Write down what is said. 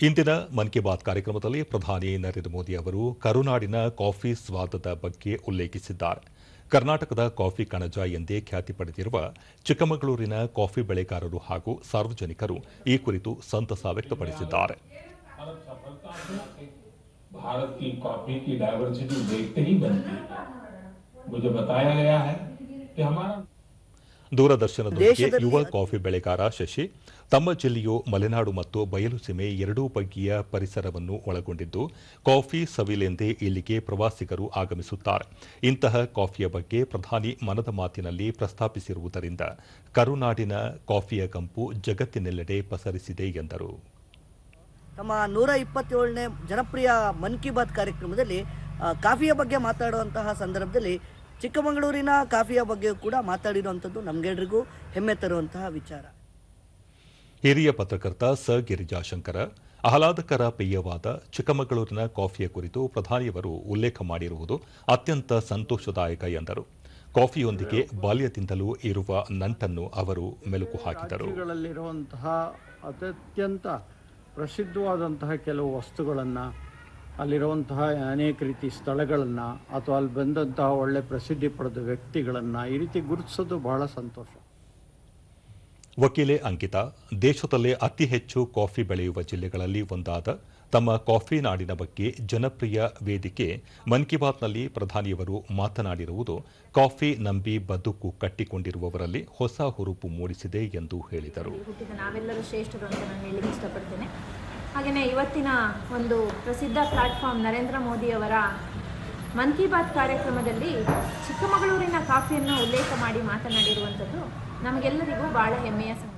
ಇಂದಿನ ಮನ್ ಕಿ ಬಾತ್ ಕಾರ್ಯಕ್ರಮದಲ್ಲಿ ಪ್ರಧಾನಿ ನರೇಂದ್ರ ಮೋದಿ ಅವರು ಕರುನಾಡಿನ ಕಾಫಿ ಸ್ವಾದದ ಬಗ್ಗೆ ಉಲ್ಲೇಖಿಸಿದ್ದಾರೆ ಕರ್ನಾಟಕದ ಕಾಫಿ ಕಣಜ ಎಂದೇ ಖ್ಯಾತಿ ಪಡೆದಿರುವ ಚಿಕ್ಕಮಗಳೂರಿನ ಕಾಫಿ ಬೆಳೆಗಾರರು ಹಾಗೂ ಸಾರ್ವಜನಿಕರು ಈ ಕುರಿತು ಸಂತಸ ವ್ಯಕ್ತಪಡಿಸಿದ್ದಾರೆ भारत सफलता से भारत की कॉफी की डाइवर्सिटी देखते ही बनती है मुझे बताया गया है कि हमारा ದೂರದರ್ಶನದೊಂದಿಗೆ ಯುವ ಕಾಫಿ ಬೆಳೆಗಾರ ಶಶಿ ತಮ್ಮ ಜಿಲ್ಲೆಯು ಮಲೆನಾಡು ಮತ್ತು ಬಯಲು ಸೀಮೆ ಎರಡೂ ಬಗೆಯ ಪರಿಸರವನ್ನು ಒಳಗೊಂಡಿದ್ದು ಕಾಫಿ ಸವಿಲೆಂದೇ ಇಲ್ಲಿಗೆ ಪ್ರವಾಸಿಗರು ಆಗಮಿಸುತ್ತಾರೆ. ಇಂತಹ ಕಾಫಿಯ ಬಗ್ಗೆ ಪ್ರಧಾನಿ ಮನದ ಮಾತಿನಲ್ಲಿ ಪ್ರಸ್ತಾಪಿಸಿರುವುದರಿಂದ ಕರುನಾಡಿನ ಕಾಫಿಯ ಕಂಪು ಜಗತ್ತಿನೆಲ್ಲೆಡೆ ಪಸರಿಸಿದೆ ಎಂದರು. ತಮ್ಮ ನೂರ ಇಪ್ಪತ್ತೇಳನೇ ಜನಪ್ರಿಯ ಮನ್ ಕಿ ಬಾತ್ ಕಾರ್ಯಕ್ರಮದಲ್ಲಿ ಕಾಫಿಯ ಬಗ್ಗೆ ಮಾತಾಡುವಂತಹ ಸಂದರ್ಭದಲ್ಲಿ ಚಿಕ್ಕಮಗಳೂರಿನ ಕಾಫಿಯ ಬಗ್ಗೆ ಕೂಡ ಮಾತಾಡಿರುವಂಥದ್ದು ನಮಗೆಲ್ಲರಿಗೂ ಹೆಮ್ಮೆ ತರುವಂತಹ ವಿಚಾರ. ಹಿರಿಯ ಪತ್ರಕರ್ತ ಸ ಗಿರಿಜಾಶಂಕರ ಆಹ್ಲಾದಕರ ಪೇಯವಾದ ಚಿಕ್ಕಮಗಳೂರಿನ ಕಾಫಿಯ ಕುರಿತು ಪ್ರಧಾನಿಯವರು ಉಲ್ಲೇಖ ಮಾಡಿರುವುದು ಅತ್ಯಂತ ಸಂತೋಷದಾಯಕ ಎಂದರು. ಕಾಫಿಯೊಂದಿಗೆ ಬಾಲ್ಯದಿಂದಲೂ ಇರುವ ನಂಟನ್ನು ಅವರು ಮೆಲುಕು ಹಾಕಿದರು. ಅತ್ಯಂತ ಪ್ರಸಿದ್ಧವಾದಂತಹ ಕೆಲವು ವಸ್ತುಗಳನ್ನು ಅಲ್ಲಿರುವಂತಹ ಅನೇಕ ರೀತಿ ಸ್ಥಳಗಳನ್ನು ಅಥವಾ ಅಲ್ಲಿ ಬಂದಂತಹ ಒಳ್ಳೆ ಪ್ರಸಿದ್ಧಿ ಪಡೆದ ವ್ಯಕ್ತಿಗಳನ್ನು ಈ ರೀತಿ ಗುರುತಿಸೋದು ಬಹಳ ಸಂತೋಷ. ವಕೀಲೆ ಅಂಕಿತಾ ದೇಶದಲ್ಲೇ ಅತಿ ಹೆಚ್ಚು ಕಾಫಿ ಬೆಳೆಯುವ ಜಿಲ್ಲೆಗಳಲ್ಲಿ ಒಂದಾದ ತಮ್ಮ ಕಾಫಿ ನಾಡಿನ ಬಗ್ಗೆ ಜನಪ್ರಿಯ ವೇದಿಕೆ ಮನ್ ಕಿ ಬಾತ್ನಲ್ಲಿ ಪ್ರಧಾನಿಯವರು ಮಾತನಾಡಿರುವುದು ಕಾಫಿ ನಂಬಿ ಬದುಕು ಕಟ್ಟಿಕೊಂಡಿರುವವರಲ್ಲಿ ಹೊಸ ಹುರುಪು ಮೂಡಿಸಿದೆ ಎಂದು ಹೇಳಿದರು. ಹಾಗೆಯೇ ಇವತ್ತಿನ ಒಂದು ಪ್ರಸಿದ್ಧ ಪ್ಲಾಟ್ಫಾರ್ಮ್ ನರೇಂದ್ರ ಮೋದಿಯವರ ಮನ್ ಕಿ ಬಾತ್ ಕಾರ್ಯಕ್ರಮದಲ್ಲಿ ಚಿಕ್ಕಮಗಳೂರಿನ ಕಾಫಿಯನ್ನು ಉಲ್ಲೇಖ ಮಾಡಿ ಮಾತನಾಡಿರುವಂಥದ್ದು ನಮಗೆಲ್ಲರಿಗೂ ಬಹಳ ಹೆಮ್ಮೆಯ ಸಂಗತಿ.